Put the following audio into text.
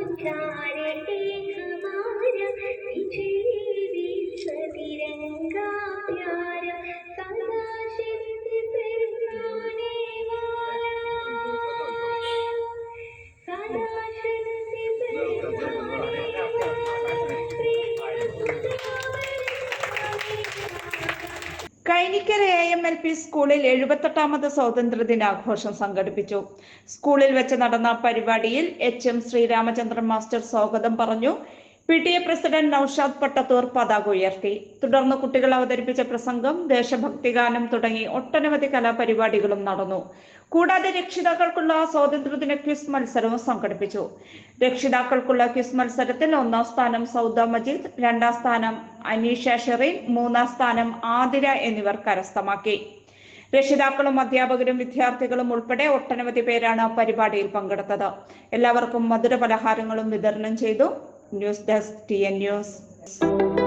ഉച്ചാരട്ടെ Kainikkara A M L P സ്കൂളിൽ എഴുപത്തെട്ടാമത് സ്വാതന്ത്ര്യ ദിനാഘോഷം സംഘടിപ്പിച്ചു. സ്കൂളിൽ വെച്ച് നടന്ന പരിപാടിയിൽ എച്ച് എം ശ്രീരാമചന്ദ്രൻ മാസ്റ്റർ സ്വാഗതം പറഞ്ഞു. P T A president Noushad Pattathur പതാക ഉയർത്തി. തുടർന്ന് കുട്ടികൾ അവതരിപ്പിച്ച പ്രസംഗം ദേശഭക്തി ഗാനം തുടങ്ങി ഒട്ടനവധി കലാപരിപാടികളും നടന്നു. കൂടാതെ രക്ഷിതാക്കൾക്കുള്ള സ്വാതന്ത്ര്യദിന ക്വിസ് മത്സരവും സംഘടിപ്പിച്ചു. രക്ഷിതാക്കൾക്കുള്ള ക്വിസ് മത്സരത്തിൽ ഒന്നാം സ്ഥാനം സൗദ മജീദ് രണ്ടാം സ്ഥാനം അനീഷ ഷെറീൻ മൂന്നാം സ്ഥാനം ആതിര എന്നിവർ കരസ്ഥമാക്കി. രക്ഷിതാക്കളും അധ്യാപകരും വിദ്യാർത്ഥികളും ഉൾപ്പെടെ ഒട്ടനവധി പേരാണ് പരിപാടിയിൽ പങ്കെടുത്തത്. എല്ലാവർക്കും മധുര പലഹാരങ്ങളും വിതരണം ചെയ്തു. news desk T N news